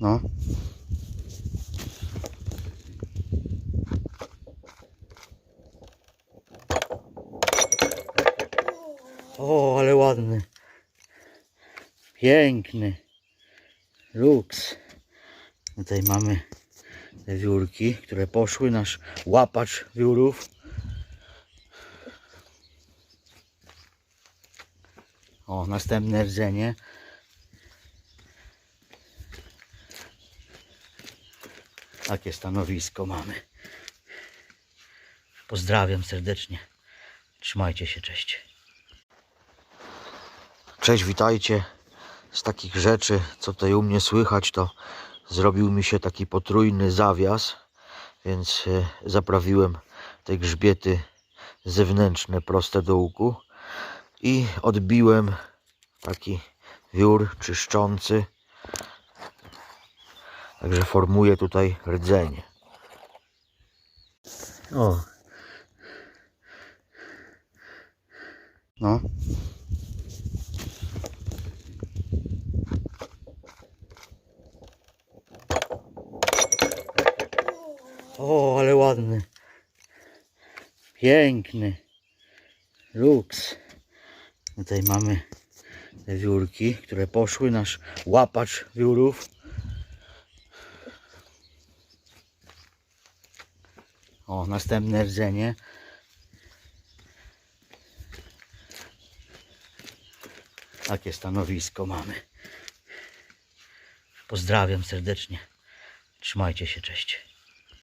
No. O, ale ładny. Piękny. Luks. Tutaj mamy te wiórki, które poszły. Nasz łapacz wiórów. O, następne rdzenie. Takie stanowisko mamy. Pozdrawiam serdecznie. Trzymajcie się, cześć. Cześć, witajcie. Z takich rzeczy, co tutaj u mnie słychać, to zrobił mi się taki potrójny zawias, więc e, zaprawiłem te grzbiety zewnętrzne proste do łuku i odbiłem taki wiór czyszczący. Także formuje tutaj rdzenie. O. No. O, ale ładny. Piękny. Luks. Tutaj mamy te wiórki, które poszły. Nasz łapacz wiórów. O, następne rdzenie. Takie stanowisko mamy. Pozdrawiam serdecznie. Trzymajcie się, cześć.